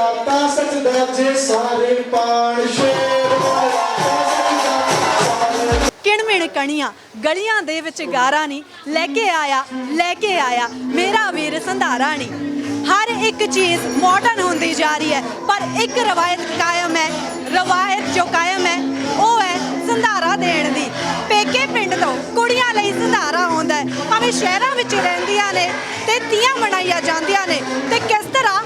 ਉਹ ਸੱਚਦਾ ਜੇ ਸਾਰੇ ਪਾਣ ਸ਼ੇਰ ਕਿਣਮਿਣ ਕਣੀਆਂ, ਗਲੀਆਂ ਦੇ ਵਿੱਚ ਗਾਰਾ ਨਹੀਂ ਲੈ ਕੇ ਆਇਆ, ਲੈ ਕੇ ਆਇਆ, ਮੇਰਾ ਵੀਰ ਸੰਧਾਰਾ ਨਹੀਂ ਹਰ ਇੱਕ ਚੀਜ਼ ਮਾਡਰਨ ਹੁੰਦੀ ਜਾ ਰਹੀ ਹੈ, ਪਰ ਇੱਕ ਰਵਾਇਤ ਕਾਇਮ ਹੈ, ਰਵਾਇਤ ਜੋ ਕਾਇਮ ਹੈ, ਉਹ ਹੈ ਸੰਧਾਰਾ ਦੇਣ ਦੀ। ਪੇਕੇ ਪਿੰਡ ਤੋਂ ਕੁੜੀਆਂ ਲਈ ਸੰਧਾਰਾ ਆਉਂਦਾ ਹੈ। ਭਾਵੇਂ ਸ਼ਹਿਰਾਂ ਵਿੱਚ ਰਹਿੰਦੀਆਂ ਨੇ ਤੇ ਤੀਆਂ ਮਨਾਈਆਂ ਜਾਂਦੀਆਂ ਨੇ ਤੇ ਕਿਸ ਤਰ੍ਹਾਂ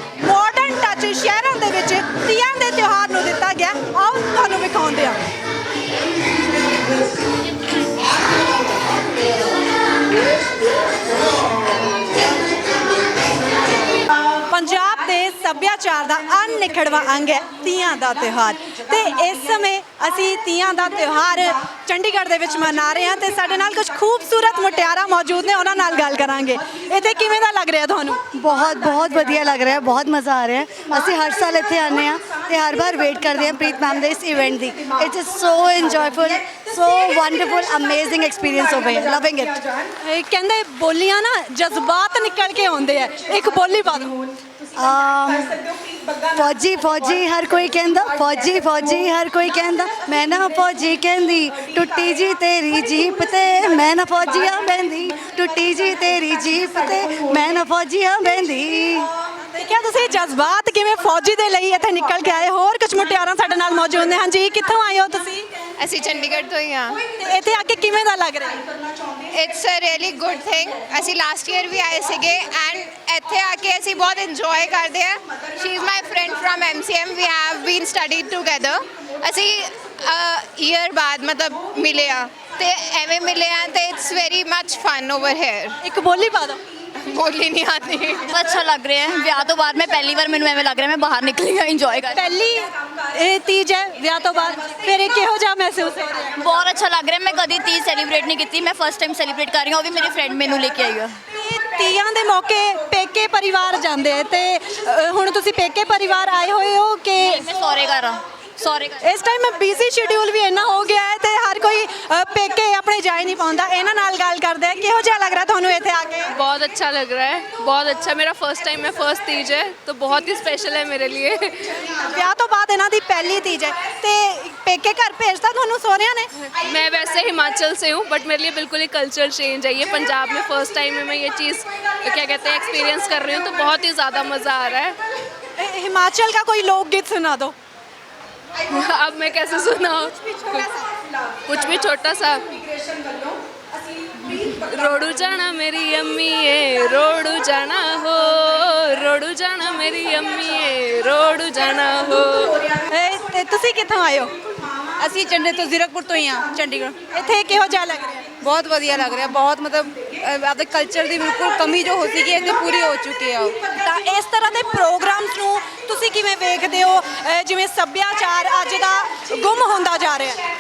ਸੱਭਿਆਚਾਰ ਦਾ ਅਨਿਖੜਵਾ ਅੰਗ ਹੈ ਤੀਆਂ ਦਾ ਤਿਉਹਾਰ। ਤੇ ਇਸ ਸਮੇਂ ਅਸੀਂ ਤੀਆਂ ਦਾ ਤਿਉਹਾਰ ਚੰਡੀਗੜ੍ਹ ਦੇ ਵਿੱਚ ਮਨਾ ਰਹੇ ਹਾਂ ਤੇ ਸਾਡੇ ਨਾਲ ਕੁਝ ਖੂਬਸੂਰਤ ਮੁਟਿਆਰਾਂ ਮੌਜੂਦ ਨੇ ਉਹਨਾਂ ਨਾਲ ਗੱਲ ਕਰਾਂਗੇ। ਇੱਥੇ ਕਿਵੇਂ ਦਾ ਲੱਗ ਰਿਹਾ ਤੁਹਾਨੂੰ? ਬਹੁਤ ਬਹੁਤ ਵਧੀਆ ਲੱਗ ਰਿਹਾ ਹੈ ਬਹੁਤ ਮਜ਼ਾ ਆ ਰਿਹਾ। ਹੈ ਅਸੀਂ ਹਰ ਸਾਲ ਇੱਥੇ ਆਉਂਦੇ ਹਾਂ ਤੇ ਹਰ ਵਾਰ ਵੇਟ ਕਰਦੇ ਹਾਂ ਪ੍ਰੀਤ ਮੈਮ ਦੇ ਇਸ event the. It is so enjoyful so wonderful amazing experience ਹੋਵੇ ਲਵਿੰਗ ਇਟ ਇਹ ਕਹਿੰਦੇ ਬੋਲੀਆਂ ਨਾ ਜਜ਼ਬਾਤ ਨਿਕਲ ਕੇ ਆਉਂਦੇ ਆ। ਇੱਕ ਬੋਲੀ ਪਾ ਦਿਓ। ਫੌਜੀ ਫੌਜੀ ਹਰ ਕੋਈ ਕਹਿੰਦਾ ਫੌਜੀ ਫੌਜੀ ਹਰ ਕੋਈ ਕਹਿੰਦਾ ਮੈਂ ਨਾ ਫੌਜੀ ਕਹਿੰਦੀ ਟੁੱਟੀ ਜੀ ਤੇਰੀ ਜੀਪ ਤੇ ਮੈਂ ਨਾ ਫੌਜੀਆਂ ਬੈੰਦੀ ਟੁੱਟੀ ਜੀ ਤੇਰੀ ਜੀਪ ਤੇ ਮੈਂ ਨਾ ਫੌਜੀਆਂ ਬੈੰਦੀ ਦੇਖਿਆ ਤੁਸੀਂ ਜਜ਼ਬਾਤ ਕਿਵੇਂ ਫੌਜੀ ਦੇ ਲਈ ਇੱਥੇ ਨਿਕਲ ਕੇ ਆਏ ਹੋਰ ਕੁਝ ਮੁਟਿਆਰਾਂ ਸਾਡੇ ਨਾਲ ਮੌਜੂਦ ਨੇ। ਹਾਂਜੀ ਕਿੱਥੋਂ ਆਏ ਹੋ ਤੁਸੀਂ? ਅਸੀਂ ਚੰਡੀਗੜ੍ਹ ਤੋਂ ਹੀ ਹਾਂ। ਤੇ ਇੱਥੇ ਆ ਕੇ ਕਿਵੇਂ ਦਾ ਲੱਗ ਰਿਹਾ? It's a really good thing ਅਸੀਂ ਲਾਸਟ ਈਅਰ ਵੀ ਆਏ ਸੀਗੇ ਐਂਡ ਇੱਥੇ ਆ ਕੇ ਅਸੀਂ ਬਹੁਤ ਇੰਜੋਏ ਕਰਦੇ ਹਾਂ। She is my friend from MCM we have been studied together ਅਸੀਂ ਈਅਰ ਬਾਅਦ ਮਤਲਬ ਮਿਲੇ ਆ ਤੇ ਐਵੇਂ ਮਿਲੇ ਆ ਤੇ it's very much fun over here ਇੱਕ ਬੋਲੀ ਪਾ ਦਿਓ ਬੋਲੀ ਨਹੀਂ ਆਤੀ ਬਹੁਤ ਅੱਛਾ ਲੱਗ ਰਿਹਾ ਹੈ। ਵਿਆਹ ਤੋਂ ਬਾਅਦ ਮੈਂ ਪਹਿਲੀ ਵਾਰ ਮੈਨੂੰ ਐਵੇਂ ਲੱਗ ਰਿਹਾ ਮੈਂ ਬਾਹਰ ਨਿਕਲੀ ਹਾਂ ਇੰਜੋਏ ਕਰ ਪਹਿਲੀ ਇਹ ਤੀਜ ਹੈ ਵਿਆਹ ਤੋਂ ਬਾਅਦ। ਫਿਰ ਇਹ ਕਿਹੋ ਜਿਹਾ ਮਹਿਸੂਸ ਹੋ ਰਿਹਾ? ਬਹੁਤ ਅੱਛਾ ਲੱਗ ਰਿਹਾ। ਮੈਂ ਕਦੀ ਤੀਜ ਸੈਲੀਬ੍ਰੇਟ ਨਹੀਂ ਕੀਤੀ। ਮੈਂ ਫਸਟ ਟਾਈਮ ਸੈਲੀਬ੍ਰੇਟ ਕਰ ਰਹੀ ਹਾਂ। ਉਹ ਵੀ ਮੇਰੀ ਫਰੈਂਡ ਮੈਨੂੰ ਲੈ ਕੇ ਆਈ ਹੈ ਇਹ ਤੀਆਂ ਦੇ ਮੌਕੇ ਪੇਕੇ ਪਰਿਵਾਰ ਜਾਂਦੇ ਆ ਤੇ ਅ, ਹੁਣ ਤੁਸੀਂ ਪੇਕੇ ਪਰਿਵਾਰ ਆਏ ਹੋਏ ਹੋ ਕਿ ਮੈਂ ਸੌਰੇ ਘਰ ਹਾਂ ਸੌਰੇ ਘਰ ਇਸ ਟਾਈਮ ਬਿਜ਼ੀ ਸ਼ਡਿਊਲ ਵੀ ਇੰਨਾ ਹੋ ਗਿਆ ਹੈ ਤੇ ਹਰ ਕੋਈ ਅ, ਪੇਕੇ ਆਪਣੇ ਜਾ ਹੀ ਨਹੀਂ ਪਾਉਂਦਾ ਇਹਨਾਂ ਨਾਲ ਗੱਲ ਕਰਦੇ ਆ ਕਿਹੋ ਜਿਹਾ ਲੱਗ ਰਿਹਾ ਤੁਹਾਨੂੰ ਇੱਥੇ ਆ ਕੇ बहुत अच्छा लग रहा है बहुत अच्छा मेरा फर्स्ट टाइम है फर्स्ट तीज है तो बहुत ही स्पेशल है मेरे लिए ਵਿਆਹ ਤੋਂ ਬਾਅਦ ਇਹਨਾਂ ਦੀ ਪਹਿਲੀ ਤੀਜ ਹੈ ਤੇ ਪੇਕੇ ਘਰ ਭੇਜਦਾ ਤੁਹਾਨੂੰ ਸੋਹਰਿਆਂ ਨੇ मैं वैसे हिमाचल से हूँ बट मेरे लिए बिल्कुल ही कल्चर चेंज है ये पंजाब में फर्स्ट टाइम में मैं ये चीज़ क्या कहते हैं एक्सपीरियंस कर रही हूँ तो बहुत ही ज़्यादा मज़ा आ रहा है ਇਹ ਹਿਮਾਚਲ का कोई लोकगीत सुना दो अब मैं कैसे सुनाऊँ कुछ भी छोटा सा रोडू जाना मेरी अम्मी है रोडू जाना हो रोडू जाना मेरी अम्मी है रोडू जाना हो ਇਹ ਤੇ ਤੁਸੀਂ ਕਿੱਥੋਂ ਆਏ ਹੋ ਅਸੀਂ ਚੰਡੇ ਤੋਂ ਜ਼ੀਰਕਪੁਰ ਤੋਂ ਹੀ ਆ ਚੰਡੀਗੜ੍ਹ ਇੱਥੇ ਕਿਹੋ ਜਿਹਾ ਲੱਗ ਰਿਹਾ ਬਹੁਤ ਵਧੀਆ ਲੱਗ ਰਿਹਾ ਬਹੁਤ ਮਤਲਬ ਆਪਦੇ ਕਲਚਰ ਦੀ ਬਿਲਕੁਲ ਕਮੀ ਜੋ ਹੋ ਸੀਗੀ ਇਹ ਤੇ ਪੂਰੀ ਹੋ ਚੁੱਕੀ ਆ ਉਹ। ਤਾਂ ਇਸ ਤਰ੍ਹਾਂ ਦੇ ਪ੍ਰੋਗਰਾਮਸ ਨੂੰ ਤੁਸੀਂ ਕਿਵੇਂ ਵੇਖਦੇ ਹੋ? ਜਿਵੇਂ ਸੱਭਿਆਚਾਰ ਅੱਜ ਦਾ ਗੁੰਮ ਹੁੰਦਾ ਜਾ ਰਿਹਾ ਹੈ।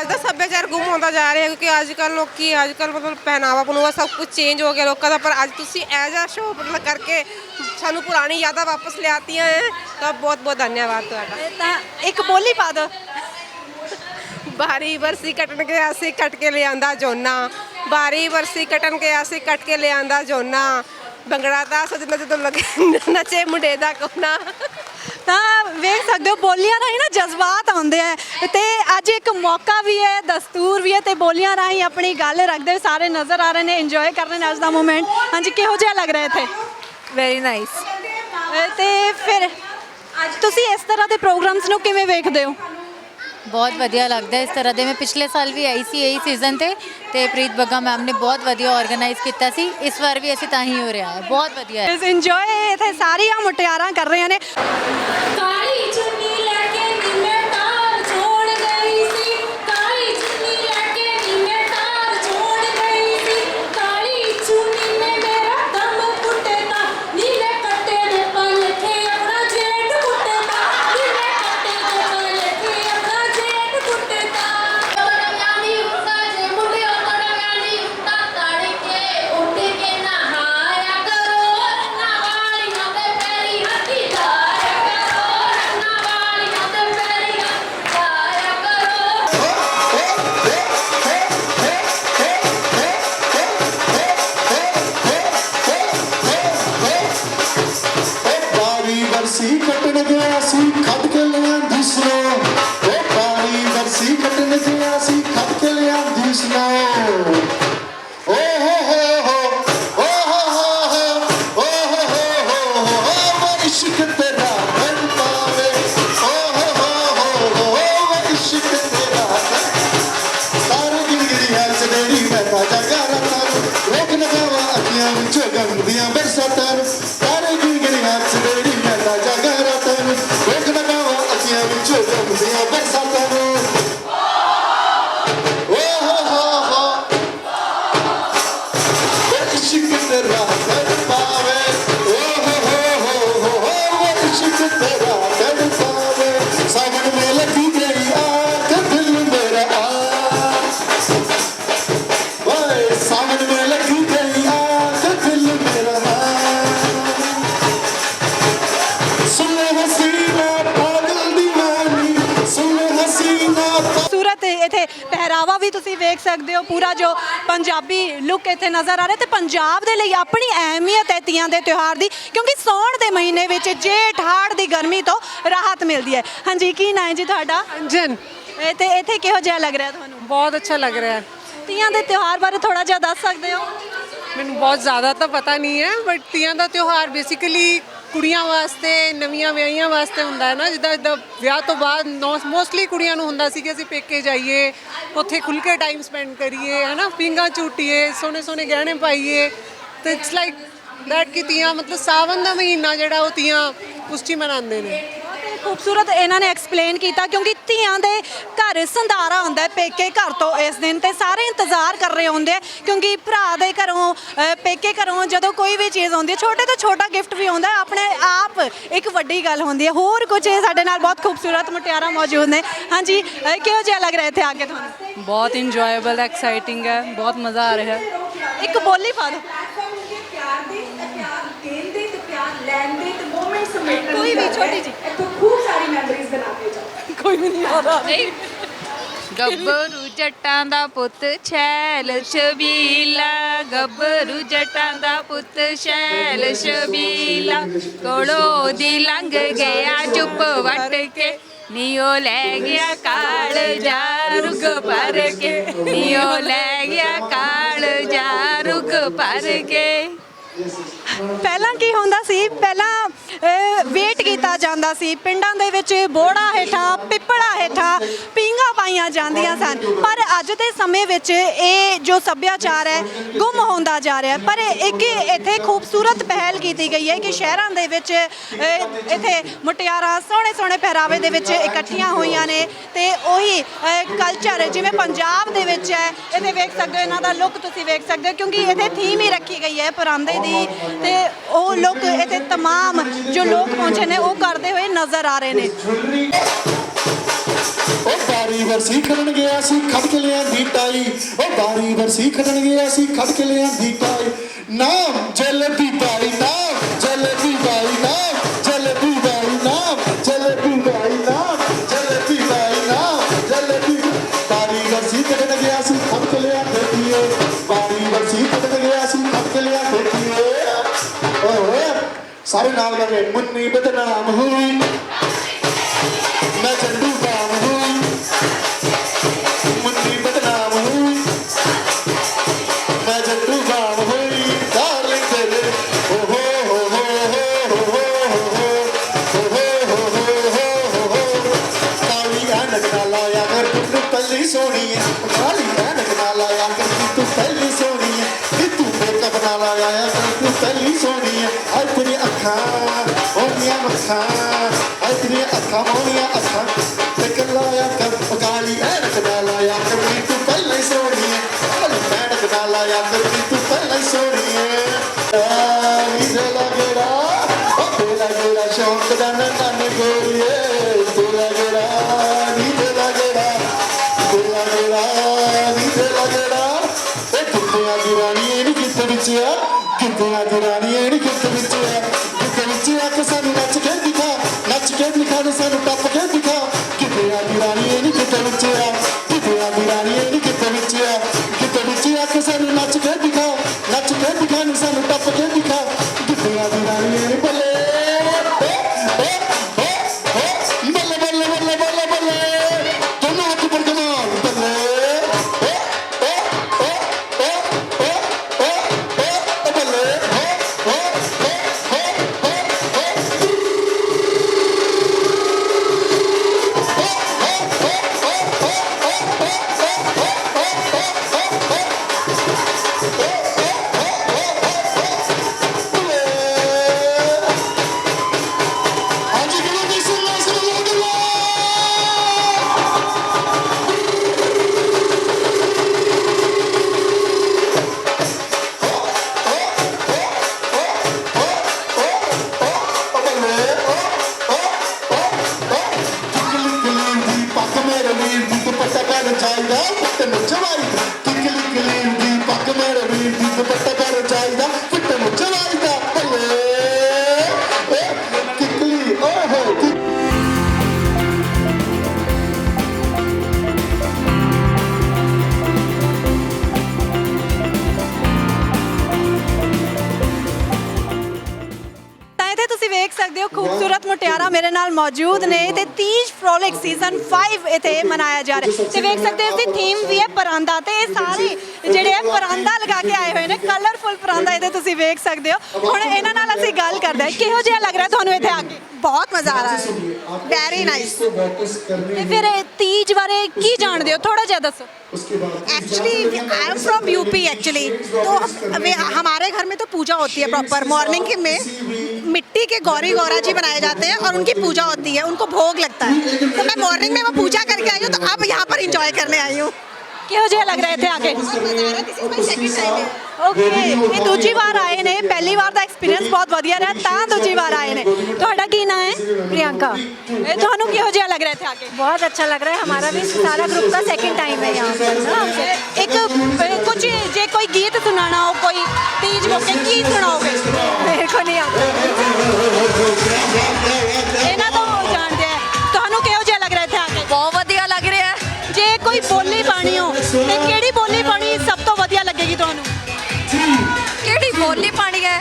ਅੱਜ ਦਾ ਸੱਭਿਆਚਾਰ ਗੁੰਮ ਹੁੰਦਾ ਜਾ ਰਿਹਾ ਕਿਉਂਕਿ ਅੱਜ ਕੱਲ ਲੋਕੀ ਅੱਜ ਕੱਲ ਮਤਲਬ ਪਹਿਨਾਵਾ ਪਨੂਆ ਸਭ ਕੁਝ ਚੇਂਜ ਹੋ ਗਿਆ ਲੋਕਾਂ ਦਾ ਪਰ ਅੱਜ ਤੁਸੀਂ ਐਜ਼ ਆ ਸ਼ੋਅ ਮਤਲਬ ਕਰਕੇ ਸਾਨੂੰ ਪੁਰਾਣੀ ਯਾਦਾਂ ਵਾਪਸ ਲਿਆਤੀਆਂ ਹੈ ਤਾਂ ਬਹੁਤ ਬਹੁਤ ਧੰਨਵਾਦ ਤੁਹਾਡਾ। ਇਹ ਤਾਂ ਇੱਕ ਬੋਲੀ ਪਾ ਦੋ ਬਾਰੀ ਵਰਸੀ ਕੱਟਣ ਕੇ ਅਸੀਂ ਕੱਟ ਕੇ ਲਿਆਂਦਾ ਜੋਨਾ। ਬਾਰੀ ਵਰਸੀ ਕੱਟਣ ਕੇ ਅਸੀਂ ਕੱਟ ਕੇ ਲਿਆਂਦਾ ਜੋਨਾ। ਬੰਗੜਾ ਤਾਂ ਸਜਣਾ ਜਦੋਂ ਲੱਗੇ ਨੱਚੇ ਮੁੰਡੇ ਦਾ ਕੋਨਾ। ਤਾਂ ਵੇਖ ਸਕਦੇ ਹੋ ਬੋਲੀਆਂ ਰਾਹੀਂ ਨਾ ਜਜ਼ਬਾਤ ਆਉਂਦੇ ਆ। ਤੇ ਅੱਜ ਇੱਕ ਮੌਕਾ ਵੀ ਹੈ ਦਸਤੂਰ ਵੀ ਹੈ ਤੇ ਬੋਲੀਆਂ ਰਾਹੀਂ ਆਪਣੀ ਗੱਲ ਰੱਖਦੇ ਹੋਏ ਸਾਰੇ ਨਜ਼ਰ ਆ ਰਹੇ ਨੇ ਇੰਜੋਏ ਕਰ ਰਹੇ ਨੇ ਅੱਜ ਦਾ ਮੂਮੈਂਟ ਹਾਂਜੀ ਕਿਹੋ ਜਿਹਾ ਲੱਗ ਰਿਹਾ ਇੱਥੇ? ਵੈਰੀ ਨਾਈਸ ਤੇ ਫਿਰ ਅੱਜ ਤੁਸੀਂ ਇਸ ਤਰ੍ਹਾਂ ਦੇ ਪ੍ਰੋਗਰਾਮਸ ਨੂੰ ਕਿਵੇਂ ਵੇਖਦੇ ਹੋ? ਬਹੁਤ ਵਧੀਆ ਲੱਗਦਾ ਇਸ ਤਰ੍ਹਾਂ ਦੇ। ਮੈਂ ਪਿਛਲੇ ਸਾਲ ਵੀ ਆਈ ਸੀ ਇਹੀ ਸੀਜ਼ਨ ਤੇ ਤੇ ਪ੍ਰੀਤ ਬੱਗਾ ਮੈਮ ਨੇ ਬਹੁਤ ਵਧੀਆ ਆਰਗੇਨਾਈਜ਼ ਕੀਤਾ ਸੀ। ਇਸ ਵਾਰ ਵੀ ਅਸੀਂ ਤਾਂ ਹੀ ਹੋ ਰਿਹਾ ਹੈ। ਬਹੁਤ ਵਧੀਆ ਹੈ। ਇਸ ਇੰਜੋਏ ਇੱਥੇ ਸਾਰੀਆਂ ਮੁਟਿਆਰਾਂ ਕਰ ਰਹੀਆਂ ਨੇ। ਸਕਦੇ ਹੋ। ਪੂਰਾ ਜੋ ਪੰਜਾਬੀ ਲੁੱਕ ਇੱਥੇ ਨਜ਼ਰ ਆ ਰਿਹਾ ਤੇ ਪੰਜਾਬ ਦੇ ਲਈ ਆਪਣੀ ਅਹਿਮੀਅਤ ਹੈ ਤੀਆਂ ਦੇ ਤਿਉਹਾਰ ਦੀ ਕਿਉਂਕਿ ਸੌਣ ਦੇ ਮਹੀਨੇ ਵਿੱਚ ਜੇਠ ਹਾੜ ਦੀ ਗਰਮੀ ਤੋਂ ਰਾਹਤ ਮਿਲਦੀ ਹੈ। ਹਾਂਜੀ ਕੀ ਨਾਂ ਹੈ ਜੀ ਤੁਹਾਡਾ? ਅੰਜਨ। ਇਹ ਤੇ ਇੱਥੇ ਕਿਹੋ ਜਿਹਾ ਲੱਗ ਰਿਹਾ ਤੁਹਾਨੂੰ? ਬਹੁਤ ਅੱਛਾ ਲੱਗ ਰਿਹਾ। ਹੈ ਤੀਆਂ ਦੇ ਤਿਉਹਾਰ ਬਾਰੇ ਥੋੜਾ ਜਿਹਾ ਦੱਸ ਸਕਦੇ ਹੋ? ਮੈਨੂੰ ਬਹੁਤ ਜ਼ਿਆਦਾ ਤਾਂ ਪਤਾ ਨਹੀਂ ਹੈ ਬਟ ਤੀਆਂ ਦਾ ਤਿਉਹਾਰ ਬੇਸਿਕਲੀ ਕੁੜੀਆਂ ਵਾਸਤੇ, ਨਵੀਆਂ ਵਿਆਹੀਆਂ ਵਾਸਤੇ ਹੁੰਦਾ ਹੈ ਨਾ, ਜਿੱਦਾਂ ਜਿੱਦਾਂ ਵਿਆਹ ਤੋਂ ਬਾਅਦ ਮੋਸਟਲੀ ਕੁੜੀਆਂ ਨੂੰ ਹੁੰਦਾ ਸੀ ਕਿ ਅਸੀਂ ਪੇਕੇ ਜਾਈਏ, ਉੱਥੇ ਖੁੱਲ ਕੇ ਟਾਈਮ ਸਪੈਂਡ ਕਰੀਏ, ਹੈ ਨਾ ਪਿੰਗਾ ਝੂਟੀਏ ਸੋਨੇ ਸੋਨੇ ਗਹਿਣੇ ਪਾਈਏ, ਤੇ ਇਟਸ ਲਾਈਕ ਦੈਟ ਕਿ ਤੀਆਂ ਮਤਲਬ ਸਾਵਨ ਦਾ ਮਹੀਨਾ ਜਿਹੜਾ ਉਹ ਤੀਆਂ ਉਸ 'ਚ ਹੀ ਮਨਾਉਂਦੇ ਨੇ। ਬਹੁਤ ਖੂਬਸੂਰਤ ਇਹਨਾਂ ਨੇ ਐਕਸਪਲੇਨ ਕੀਤਾ ਕਿਉਂਕਿ ਧੀਆਂ ਦੇ ਘਰ ਸੰਧਾਰਾ ਹੁੰਦਾ ਹੈ ਪੇਕੇ ਘਰ ਤੋਂ ਇਸ ਦਿਨ ਤੇ ਸਾਰੇ ਇੰਤਜ਼ਾਰ ਕਰ ਰਹੇ ਹੁੰਦੇ ਆ ਕਿਉਂਕਿ ਭਰਾ ਦੇ ਘਰੋਂ ਅ, ਪੇਕੇ ਘਰੋਂ ਜਦੋਂ ਕੋਈ ਵੀ ਚੀਜ਼ ਆਉਂਦੀ ਹੈ ਛੋਟੇ ਤੋਂ ਛੋਟਾ ਗਿਫਟ ਵੀ ਆਉਂਦਾ ਹੈ ਆਪਣੇ ਆਪ ਇੱਕ ਵੱਡੀ ਗੱਲ ਹੁੰਦੀ ਹੈ। ਹੋਰ ਕੁਝ ਸਾਡੇ ਨਾਲ ਬਹੁਤ ਖੂਬਸੂਰਤ ਮੁਟਿਆਰਾਂ ਮੌਜੂਦ ਨੇ। ਹਾਂਜੀ ਅ, ਕਿਹੋ ਜਿਹਾ ਲੱਗ ਰਿਹਾ ਇੱਥੇ ਆ ਕੇ ਤੁਹਾਨੂੰ? ਬਹੁਤ ਇੰਜੋਏਬਲ ਐਕਸਾਈਟਿੰਗ ਹੈ ਬਹੁਤ ਮਜ਼ਾ ਆ ਰਿਹਾ। ਹੈ ਇੱਕ ਬੋਲੀ ਪਾ ਦਿਓ ਪਿਆਰ ਦੇ ਤੇ ਪਿਆਰ ਦੇਣ ਦੇ ਤੇ ਪਿਆਰ ਲੈਣ ਦੇ ਤੇ ਮੂਮੈਂਟ ਸਮੇਟਣ ਕੋਈ ਵੀ ਛੋਟੀ ਜਿਹੀ। ਇੱਥੋਂ ਖੂਬ ਸਾਰੀ ਮੈਮਰੀਜ਼ ਬਣਾ ਕੇ ਜਾਓ। ਕੋਈ ਵੀ ਨਹੀਂ ਆ ਰਿਹਾ। ਗੱਭਰੂ ਜੱਟਾਂ ਦਾ ਪੁੱਤ ਛੈਲ ਛਬੀਲਾ ਗੱਭਰੂ ਜੱਟਾਂ ਦਾ ਪੁੱਤ ਛੈਲ ਛਬੀਲਾ ਕੋਲੋਂ ਦੀ ਲੰਘ ਗਿਆ ਚੁੱਪ ਵਟ ਕੇ। ਨੀਓ ਲੈ ਗਿਆ ਕਾਲ ਜਾ ਰੁਗ ਭਰ ਕੇ। ਨੀਓ ਲੈ ਗਿਆ ਕਾਲ ਜਾ ਰੁਗ ਭਰ ਕੇ। ਪਹਿਲਾਂ ਕੀ ਹੁੰਦਾ ਸੀ? ਪਹਿਲਾਂ ਵੇਟ ਕੀਤਾ ਜਾਂਦਾ ਸੀ ਪਿੰਡਾਂ ਦੇ ਵਿੱਚ ਬੋੜਾ ਹੇਠਾਂ ਪਿੱਪੜਾ ਹੇਠਾਂ ਪੀਂਘਾਂ ਪਾਈਆਂ ਜਾਂਦੀਆਂ ਸਨ ਪਰ ਅੱਜ ਦੇ ਸਮੇਂ ਵਿੱਚ ਇਹ ਜੋ ਸੱਭਿਆਚਾਰ ਹੈ ਗੁੰਮ ਹੁੰਦਾ ਜਾ ਰਿਹਾ ਹੈ ਪਰ ਇੱਕ ਇੱਥੇ ਖੂਬਸੂਰਤ ਪਹਿਲ ਕੀਤੀ ਗਈ ਹੈ ਕਿ ਸ਼ਹਿਰਾਂ ਦੇ ਵਿੱਚ ਅ, ਇੱਥੇ ਮੁਟਿਆਰਾਂ ਸੋਹਣੇ ਸੋਹਣੇ ਪਹਿਰਾਵੇ ਦੇ ਵਿੱਚ ਇਕੱਠੀਆਂ ਹੋਈਆਂ ਨੇ ਤੇ ਉਹੀ ਕਲਚਰ ਜਿਵੇਂ ਪੰਜਾਬ ਦੇ ਵਿੱਚ ਹੈ ਇਹਦੇ ਵੇਖ ਸਕਦੇ ਹੋ ਇਹਨਾਂ ਦਾ ਲੁੱਕ ਤੁਸੀਂ ਵੇਖ ਸਕਦੇ ਹੋ ਕਿਉਂਕਿ ਇਹਦੇ ਥੀਮ ਹੀ ਰੱਖੀ ਗਈ ਹੈ ਪਰਾਂਦੇ ਦੀ ਤੇ ਉਹ ਲੋਕ ਇੱਥੇ तमाम ਜੋ ਲੋਕ ਪਹੁੰਚੇ ਨੇ, ਉਹ ਕਰਦੇ ਹੋਏ ਨਜ਼ਰ ਆ ਰਹੇ ਨੇ। ਉਹ ਬਾਰੀ ਵਰਸੀ ਖੜਨ ਗਿਆ ਸੀ ਖੜ ਕੇ ਲਿਆਂਦੀ ਟਾਈ। ਉਹ ਬਾਰੀ ਵਰਸੀ ਖੜਨ ਗਿਆ ਸੀ ਖੜ ਕੇ ਲਿਆਂਦੀ ਟਾਈ। ਨਾਮ ਜਲਦੀ ਬਾਈ, ਨਾਮ ਜਲਦੀ ਬਾਈ, ਨਾਮ นาเรมุนนีบัตนาหุ่ย مخا قوم يا مخا أدري أصحى قوم يا أصحى سكر لا يركب وقالي أنا كدالا يا كبري تفل لي سورية قالي أنا كدالا يا كبري تفل لي سورية تيرا گیرا تیرا گیرا شوق دا نہ کن گوریے تیرا گیرا نی تیرا گیرا تیرا گیرا نی تیرا گیرا اے کتیاں دی رانی اینی کتے وچ کتیاں دی رانی اینی کتے But the majority ਨਾਲ ਮੌਜੂਦ ਨੇ ਤੇ ਤੀਜ ਫਰੋਲਿਕ ਸੀਜ਼ਨ 5 ਇੱਥੇ ਮਨਾਇਆ ਜਾ ਰਿਹਾ ਤੇ ਵੇਖ ਸਕਦੇ ਹੋ, ਇਸ ਦੀ ਥੀਮ ਵੀ ਹੈ ਪਰਾਂਦਾ ਤੇ ਇਹ ਸਾਰੇ ਜਿਹੜੇ ਹੈ ਪਰਾਂਦਾ ਲਗਾ ਕੇ ਆਏ ਹੋਏ ਨੇ ਕਲਰਫੁਲ ਪਰਾਂਦਾ ਇਹਦੇ ਤੁਸੀਂ ਵੇਖ ਸਕਦੇ ਹੋ। ਹੁਣ ਇਹਨਾਂ ਨਾਲ ਅਸੀਂ ਗੱਲ ਕਰਦੇ ਹਾਂ, ਕਿਹੋ ਜਿਹਾ ਲੱਗ ਰਿਹਾ ਤੁਹਾਨੂੰ ਇੱਥੇ ਆ ਕੇ? ਬਹੁਤ ਮਜ਼ਾ ਆ ਰਿਹਾ ਹੈ ਵੈਰੀ ਨਾਈਸ वापस करने ਤੇ ਫਿਰ ਇਹ ਤੀਜ ਬਾਰੇ ਕੀ ਜਾਣਦੇ ਹੋ ਥੋੜਾ ਜਿਹਾ ਦੱਸੋ उसके बाद actually I am from UP actually तो वे- हमारे घर में तो पूजा होती है प्रॉपर मॉर्निंग के में मिट्टी के गौरी गौरा जी बनाए जाते हैं और उनकी पूजा होती है उनको भोग लगता है तो मैं मॉर्निंग में वो पूजा करके आई हूँ तो अब यहाँ पर इंजॉय करने आई हूँ ਕਿਹੋ ਜਿਹਾ ਲੱਗ ਰਿਹਾ ਇੱਥੇ ਆ ਕੇ ਓਕੇ ਇਹ ਦੂਜੀ ਵਾਰ ਆਏ ਨੇ ਪਹਿਲੀ ਵਾਰ ਦਾ ਐਕਸਪੀਰੀਅੰਸ ਬਹੁਤ ਵਧੀਆ ਰਿਹਾ ਤਾਂ ਦੂਜੀ ਵਾਰ ਆਏ ਨੇ ਤੁਹਾਡਾ ਕੀ ਨਾਮ ਹੈ प्रियंका ਇਹ ਤੁਹਾਨੂੰ ਕਿਹੋ ਜਿਹਾ ਲੱਗ ਰਿਹਾ ਇੱਥੇ ਆ ਕੇ बहुत अच्छा लग रहा है हमारा भी सारा ग्रुप का सेकंड टाइम है यहाँ पर ना ਇੱਕ ਅ, ਕੁਝ ਜੇ ਕੋਈ ਗੀਤ ਸੁਣਾਣਾ ਹੋ ਕੋਈ ਤੀਜ ਮੌਕੇ ਕੀ ਸੁਣਾਓਗੇ मेरे को नहीं आता ਇਹਨਾਂ ਤੋਂ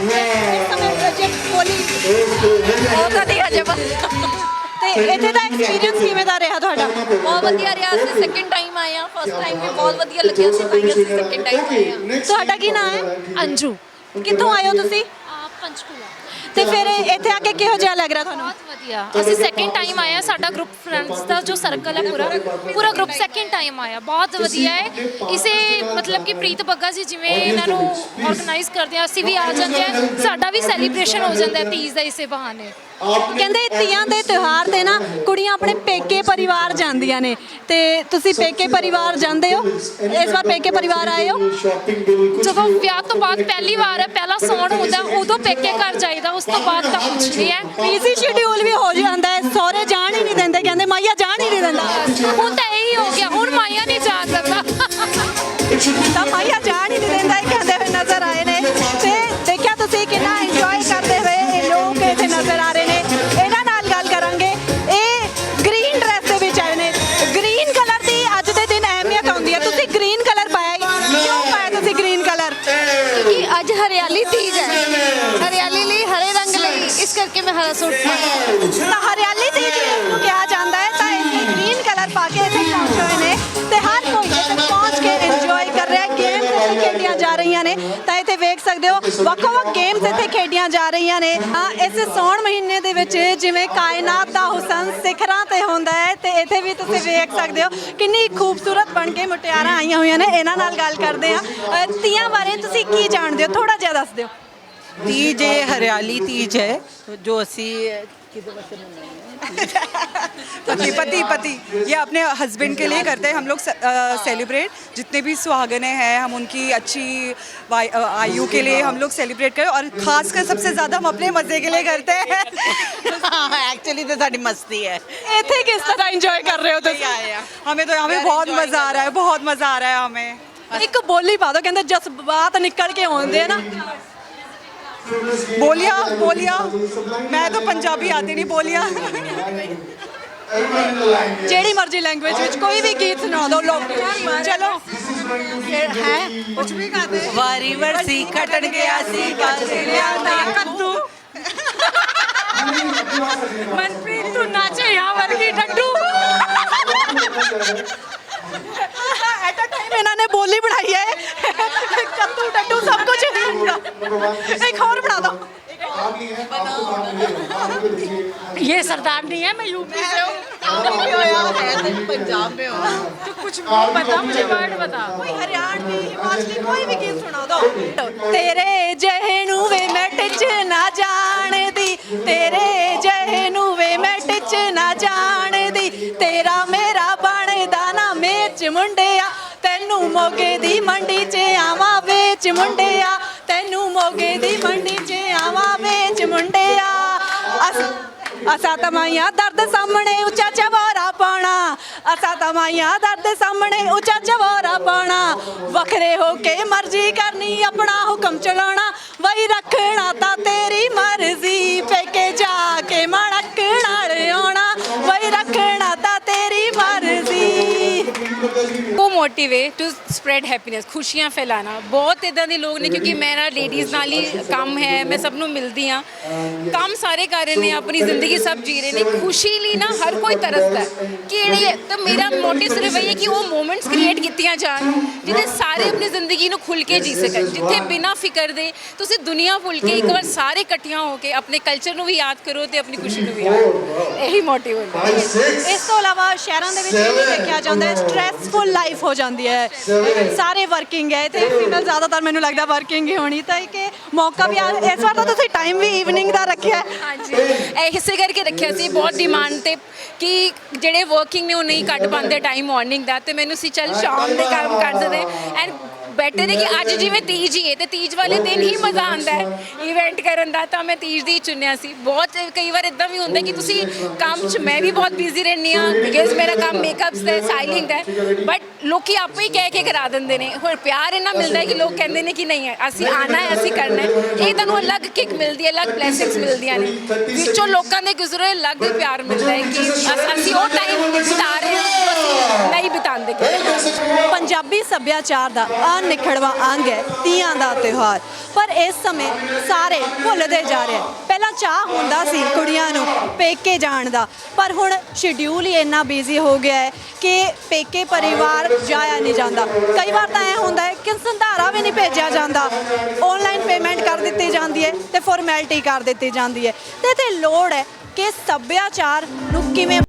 ਇਸ ਸਮੇਂ ਜੇ ਬੋਲੀ ਬਹੁਤ ਵਧੀਆ ਜਬ ਤੇ ਇੱਥੇ ਦਾ ਐਕਸਪੀਰੀਅੰਸ ਕਿਵੇਂ ਦਾ ਰਿਹਾ ਤੁਹਾਡਾ? ਬਹੁਤ ਵਧੀਆ ਰਿਹਾ। ਅਸੀਂ ਸੈਕਿੰਡ ਟਾਈਮ ਆਏ ਆ ਫਸਟ ਟਾਈਮ ਵੀ ਬਹੁਤ ਵਧੀਆ ਲੱਗਿਆ। ਸੀ ਤਾਂ ਹੀ। ਅਸੀਂ ਸੈਕਿੰਡ ਟਾਈਮ ਆਏ ਆ ਤੁਹਾਡਾ ਕੀ ਨਾਮ ਹੈ? ਅੰਜੂ। ਕਿੱਥੋਂ ਆਏ ਹੋ ਤੁਸੀਂ? ਪੰਚਕੂਲਾ। ਤੇ ਫਿਰ ਇੱਥੇ ਆ ਕੇ ਕਿਹੋ ਜਿਹਾ ਲੱਗ ਰਿਹਾ ਤੁਹਾਨੂੰ? ਵਧੀਆ। ਅਸੀਂ ਸੈਕਿੰਡ ਟਾਈਮ ਆਇਆ ਸਾਡਾ ਗਰੁੱਪ ਫਰੈਂਡਸ ਦਾ ਜੋ ਸਰਕਲ ਹੈ ਪੂਰਾ ਪੂਰਾ ਗਰੁੱਪ ਸੈਕਿੰਡ ਟਾਈਮ ਆਇਆ। ਬਹੁਤ ਵਧੀਆ ਹੈ। ਇਸੇ ਮਤਲਬ ਕਿ ਪ੍ਰੀਤ ਬੱਗਾ ਜੀ ਜਿਵੇਂ ਇਹਨਾਂ ਨੂੰ ਆਰਗੇਨਾਈਜ਼ ਕਰਦੇ ਆ ਅਸੀਂ ਵੀ ਆ ਜਾਂਦੇ ਆ। ਸਾਡਾ ਵੀ ਸੈਲੀਬ੍ਰੇਸ਼ਨ ਹੋ ਜਾਂਦਾ ਹੈ ਤੀਜ ਦਾ ਇਸੇ ਬਹਾਨੇ। ਕਹਿੰਦੇ ਤੀਆਂ ਦੇ ਤਿਉਹਾਰ ਤੇ ਨਾ ਕੁੜੀਆਂ ਆਪਣੇ ਪੇਕੇ ਪਰਿਵਾਰ ਜਾਂਦੀਆਂ ਨੇ। ਤੇ ਤੁਸੀਂ ਪੇਕੇ ਪਰਿਵਾਰ ਜਾਂਦੇ ਹੋ? ਇਸ ਵਾਰ ਪੇਕੇ ਪਰਿਵਾਰ ਆਏ ਹੋ? ਜਦੋਂ ਵਿਆਹ ਤੋਂ ਬਾਅਦ ਪਹਿਲੀ ਵਾਰ ਹੈ ਪਹਿਲਾ ਸੌਣ ਹੁੰਦਾ ਉਦੋਂ ਪੇਕੇ ਘਰ ਜਾਈਦਾ ਉਸ ਤੋਂ ਬਾਅਦ ਤਾਂ ਕੁਝ ਨਹੀਂ ਹੈ। ਬੀਜ਼ੀ ਸ਼ਡਿਊਲ ਵੀ ਹੋ ਜਾਂਦਾ ਹੈ ਸਹੁਰੇ ਜਾਣ ਹੀ ਨਹੀਂ ਦਿੰਦੇ ਕਹਿੰਦੇ ਮਾਈਆ ਜਾਣ ਹੀ ਨਹੀਂ ਦਿੰਦਾ। ਹੁਣ ਤਾਂ ਇਹੀ ਹੋ ਗਿਆ ਹੁਣ ਮਾਇਆ ਨਹੀਂ ਜਾਣ ਦਿੰਦਾ। ਤਾਂ ਮਾਇਆ ਤਾਂ ਹਰਿਆਲੀ ਤੇ ਜੀ ਨੂੰ ਕਿਹਾ ਜਾਂਦਾ ਹੈ ਤਾਂ ਇਹ ਗ੍ਰੀਨ ਕਲਰ ਪਾ ਕੇ ਇੱਥੇ ਪਹੁੰਚੇ ਹੋਏ ਨੇ ਤੇ ਹਰ ਕੋਈ ਇੱਥੇ ਪਹੁੰਚ ਕੇ ਇੰਜੋਏ ਕਰ ਰਿਹਾ ਹੈ। ਗੇਮਸ ਇੱਥੇ ਖੇਡੀਆਂ ਜਾ ਰਹੀਆਂ ਨੇ। ਤਾਂ ਇੱਥੇ ਵੇਖ ਸਕਦੇ ਹੋ ਵੱਖੋ ਵੱਖ ਗੇਮਸ ਇੱਥੇ ਖੇਡੀਆਂ ਜਾ ਰਹੀਆਂ ਨੇ। ਇਸ ਸੌਣ ਮਹੀਨੇ ਦੇ ਵਿੱਚ ਜਿਵੇਂ ਕਾਇਨਾਤ ਦਾ ਹੁਸਨ ਸਿਖਰਾਂ ਤੇ ਹੁੰਦਾ ਹੈ ਤੇ ਇੱਥੇ ਵੀ ਤੁਸੀਂ ਵੇਖ ਸਕਦੇ ਹੋ ਕਿੰਨੀ ਖੂਬਸੂਰਤ ਬਣ ਕੇ ਮੁਟਿਆਰਾਂ ਆਈਆਂ ਹੋਈਆਂ ਨੇ। ਇਹਨਾਂ ਨਾਲ ਗੱਲ ਕਰਦੇ ਆ ਤੀਆਂ ਬਾਰੇ ਤੁਸੀਂ ਕੀ ਜਾਣਦੇ ਹੋ? ਥੋੜਾ ਜਿਹਾ ਦੱਸ ਦਿਓ। तीज ये हरियाली तीज है तो जो ਅਸੀਂ किधर बसे पति पति पति ये अपने हस्बैंड के लिए करते हैं हम लोग सेलिब्रेट जितने भी सुहागने हैं हम उनकी अच्छी वाय- अ, आयु के लिए हम लोग सेलिब्रेट करें और खासकर सबसे ज़्यादा हम अपने मज़े के लिए करते हैं एक्चुअली तो साड़ी मस्ती है ਇੱਥੇ ਕਿਸ ਤਰ੍ਹਾਂ ਇੰਜੋਏ ਕਰ ਰਹੇ ਹੋ ਤੁਸੀਂ हमें तो यहाँ पे बहुत मज़ा आ रहा है बहुत मज़ा आ रहा है हमें ਇੱਕ ਬੋਲੀ ਪਾ ਦੋ ਕਹਿੰਦੇ ਜਜ਼ਬਾਤ ਨਿਕਲ ਕੇ ਆਉਂਦੇ ਆ ਨਾ बोलिया बोलिया मैं तो पंजाबी आती नहीं बोलिया ਜਿਹੜੀ ਮਰਜ਼ੀ ਲੈਂਗੁਏਜ ਵਿੱਚ ਕੋਈ ਵੀ ਗੀਤ ਸੁਣਾ ਦਿਓ ਲੋਕ ਚਲੋ ਹੈ ਕੁਝ ਵੀ ਗਾਦੇ ਵਾਰੀ ਵਰਸੀ ਖਟਣ ਗਿਆ ਸੀ ਕਾਸੇ ਲਿਆਂਦਾ ਕੱਦੂ ਮਨਪ੍ਰੀਤ ਤੂੰ ਨਾਚੇ ਯਾ ਵਰਗੀ ਡੱਡੂ ਐਟ ਅ ਟਾਈਮ ਇਹਨਾਂ ਨੇ ਬੋਲੀ ਬਣਾਈ ਹੈ ਕੱਦੂ ਡੱਡੂ ਸਭ ਕੁਝ ਇੱਕ ਹੋਰ ਬਣਾ ਦਿਓ ये सरदार नहीं है मैं यूपी से हूँ पंजाब में हो तो कुछ बता मुझे वर्ड बता ਕੋਈ ਹਰਿਆਣਵੀ ਹਿਮਾਚਲੀ ਕੋਈ ਵੀ ਗੀਤ ਸੁਣਾ ਦਿਓ ਤੇਰੇ ਜਿਹੇ ਨੂੰ ਵੇ ਮੈਂ ਟਿਚ ਨਾ ਜਾਣਦੀ ਤੇਰੇ ਜਿਹੇ ਨੂੰ ਵੇ ਮੈਂ ਟਿਚ ਨਾ ਜਾਣਦੀ ਤੇਰਾ ਮੇਰਾ ਬਣਦਾ ਨਾ ਮੇਚ ਮੁੰਡਿਆ ਤੈਨੂੰ ਮੋਗੇ ਦੀ ਮੰਡੀ 'ਚ ਆਵਾਂ ਵੇਚ ਮੁੰਡਿਆ ਤੈਨੂੰ ਮੋਗੇ ਦੀ ਮੰਡੀ 'ਚ ਆਵਾਂ, ਵੇਚ ਮੁੰਡਿਆ। ਅਸ ਤਮਾਈਆਂ ਦਰਦ ਸਾਹਮਣੇ ਉੱਚਾ ਚਵਾਰਾ ਪਾਉਣਾ। ਅਸਾਂ ਤਾਂ ਮਾਈਆਂ ਸਾਹਮਣੇ ਉੱਚਾ ਚਵੋਰਾ ਪਾਣਾ ਵੱਖਰੇ ਹੋ ਕੇ ਮਰਜ਼ੀ ਕਰਨੀ, ਆਪਣਾ ਹੁਕਮ ਚਲਾਉਣਾ। ਵਈ ਰੱਖਣਾ ਤਾਂ ਤੇਰੀ ਮਰਜ਼ੀ, ਪੇਕੇ ਜਾ ਕੇ ਮਣਕ ਨਾਲ ਆਉਣਾ। ਵਈ ਰੱਖਣਾ ਤਾਂ ਤੇਰੀ ਮਰਜ਼ੀ। ਮੋਟਿਵ ਹੈ ਟੂ ਸਪਰੈਡ ਹੈਪੀਨੈਸ ਖੁਸ਼ੀਆਂ ਫੈਲਾਣਾ ਬਹੁਤ ਇਦਾਂ ਦੇ ਲੋਕ ਨੇ ਕਿਉਂਕਿ ਮੇਰਾ ਲੇਡੀਜ਼ ਨਾਲ ਹੀ ਕੰਮ ਹੈ ਮੈਂ ਸਭ ਨੂੰ ਮਿਲਦੀ ਆ ਕੰਮ ਸਾਰੇ ਕਰ ਰਹੇ ਨੇ ਆਪਣੀ ਜ਼ਿੰਦਗੀ ਸਭ ਜੀ ਰਹੇ ਨੇ ਖੁਸ਼ੀ ਲਈ ਨਾ ਹਰ ਕੋਈ ਤਰਸਦਾ ਹੈ। ਕਿਹੜੀ ਹੈ ਤਾਂ ਮੇਰਾ ਮੋਟਿਵ ਸਿਰਫ ਇਹ ਹੈ ਕਿ ਉਹ ਮੂਮੈਂਟਸ ਕ੍ਰੀਏਟ ਕੀਤੀਆਂ ਜਾਣ ਜਿਹਦੇ ਸਾਰੇ ਆਪਣੀ ਜ਼ਿੰਦਗੀ ਨੂੰ ਖੁੱਲ ਕੇ ਜੀ ਸਕਣ ਜਿੱਥੇ ਬਿਨਾਂ ਫਿਕਰ ਦੇ ਤੁਸੀਂ ਦੁਨੀਆ ਭੁੱਲ ਕੇ ਇੱਕ ਵਾਰ ਸਾਰੇ ਇਕੱਠੀਆਂ ਹੋ ਕੇ ਆਪਣੇ ਕਲਚਰ ਨੂੰ ਵੀ ਯਾਦ ਕਰੋ ਤੇ ਆਪਣੀ ਖੁਸ਼ੀ ਨੂੰ ਵੀ ਯਾਦ ਕਰੋ ਇਹੀ ਮੋਟਿਵ ਹੁੰਦਾ ਹੈ ਇਸ ਤੋਂ ਇਲਾਵਾ ਸ਼ਹਿਰਾਂ ਦੇ ਵਿੱਚ ਇਹ ਵੀ ਦੇਖਿਆ ਜਾਂਦਾ ਹੈ ਸਟ੍ਰੈਸਫੁਲ ਲਾਈਫ ਹੋ ਜਾਂਦੀ ਹੈ। ਸਾਰੇ ਵਰਕਿੰਗ ਹੈ। ਤੇ ਫੀਮੇਲ ਜ਼ਿਆਦਾਤਰ ਮੈਨੂੰ ਲੱਗਦਾ ਵਰਕਿੰਗ ਹੀ ਹੋਣੀ। ਤਾਂ ਇੱਕ ਮੌਕਾ ਵੀ ਆ ਇਸ ਵਾਰ ਤਾਂ ਤੁਸੀਂ ਟਾਈਮ ਵੀ ਈਵਨਿੰਗ ਦਾ ਰੱਖਿਆ ਹੈ। ਹਾਂਜੀ। ਇਹ ਇਸੇ ਕਰਕੇ ਰੱਖਿਆ ਸੀ। ਬਹੁਤ ਡਿਮਾਂਡ ਤੇ ਕਿ ਜਿਹੜੇ ਵਰਕਿੰਗ ਨੇ ਉਹ ਨਹੀਂ ਕੱਢ ਪਾਉਂਦੇ ਟਾਈਮ ਮਾਰਨਿੰਗ ਦਾ। ਤੇ ਮੈਨੂੰ ਸੀ, ਚੱਲ ਸ਼ਾਮ ਦੇ ਕੰਮ ਕਰ ਸਕਦੇ। ਐਂਡ ਬੈਟਰ ਹੈ ਕਿ ਅੱਜ ਜਿਵੇਂ ਤੀਜ ਹੀ ਹੈ ਤੇ ਤੀਜ ਵਾਲੇ ਦਿਨ ਹੀ ਮਜ਼ਾ ਆਉਂਦਾ ਹੈ ਇਵੈਂਟ ਕਰਨ ਦਾ ਤਾਂ ਮੈਂ ਤੀਜ ਦੀ ਚੁਣਿਆ ਸੀ। ਬਹੁਤ ਕਈ ਵਾਰ ਇਦਾਂ ਵੀ ਹੁੰਦਾ ਕਿ ਤੁਸੀਂ ਕੰਮ 'ਚ ਮੈਂ ਵੀ ਬਹੁਤ ਬਿਜ਼ੀ ਰਹਿੰਦੀ ਆ ਬਿਕਾਜ਼ ਮੇਰਾ ਕੰਮ ਮੇਕਅਪਸ ਦਾ ਸਟਾਈਲਿੰਗ ਦਾ ਬਟ ਲੋਕੀ ਆਪੇ ਹੀ ਕਹਿ ਕੇ ਕਰਾ ਦਿੰਦੇ ਨੇ। ਹੋਰ ਪਿਆਰ ਇੰਨਾ ਮਿਲਦਾ ਹੈ ਕਿ ਲੋਕ ਕਹਿੰਦੇ ਨੇ ਕਿ ਨਹੀਂ ਅਸੀਂ ਆਣਾ ਹੈ ਅਸੀਂ ਕਰਨਾ ਹੈ। ਇਹ ਤੁਹਾਨੂੰ ਅਲੱਗ ਕਿck ਮਿਲਦੀ ਹੈ ਅਲੱਗ ਬਲੇਸਿੰਗਸ ਮਿਲਦੀਆਂ ਨੇ। ਵਿੱਚੋਂ ਲੋਕਾਂ ਦੇ ਗੁਜ਼ਰੇ ਅਲੱਗ ਪਿਆਰ ਮਿਲਦਾ ਹੈ ਕਿ ਅਸ- ਉਹ ਟਾਈਮ ਬਿਤਾ ਰਹੇ ਨਹੀਂ ਬਿਤਾਉਂਦੇ। ਪੰਜਾਬੀ ਸੱਭਿਆਚਾਰ ਦਾ ਅਨਿਖੜਵਾ ਅੰਗ ਹੈ, ਤੀਆਂ ਦਾ ਤਿਉਹਾਰ। ਪਰ ਇਸ ਸਮੇਂ ਸਾਰੇ ਭੁੱਲਦੇ ਜਾ ਰਹੇ ਪਹਿਲਾਂ ਚਾਹ ਹੁੰਦਾ ਸੀ ਕੁੜੀਆਂ ਨੂੰ ਪੇਕੇ ਜਾਣ ਦਾ, ਪਰ ਹੁਣ ਸ਼ਡਿਊਲ ਹੀ ਇੰਨਾ ਬਿਜ਼ੀ ਹੋ ਗਿਆ ਹੈ ਕਿ ਪੇਕੇ ਪਰਿਵਾਰ ਜਾਇਆ ਨਹੀਂ ਜਾਂਦਾ। ਕਈ ਵਾਰ ਤਾਂ ਇਹ ਹੁੰਦਾ ਹੈ ਕਿ ਸੰਧਾਰਾ ਵੀ ਨਹੀਂ ਭੇਜਿਆ ਜਾਂਦਾ। ਆਨਲਾਈਨ ਪੇਮੈਂਟ ਕਰ ਦਿੱਤੀ ਜਾਂਦੀ ਹੈ ਤੇ ਫਾਰਮੈਲਿਟੀ ਕਰ ਦਿੱਤੀ ਜਾਂਦੀ ਹੈ। ਤੇ ਤੇ ਲੋੜ ਹੈ ਕਿ ਸੱਭਿਆਚਾਰ ਨੂੰ ਕਿਵੇਂ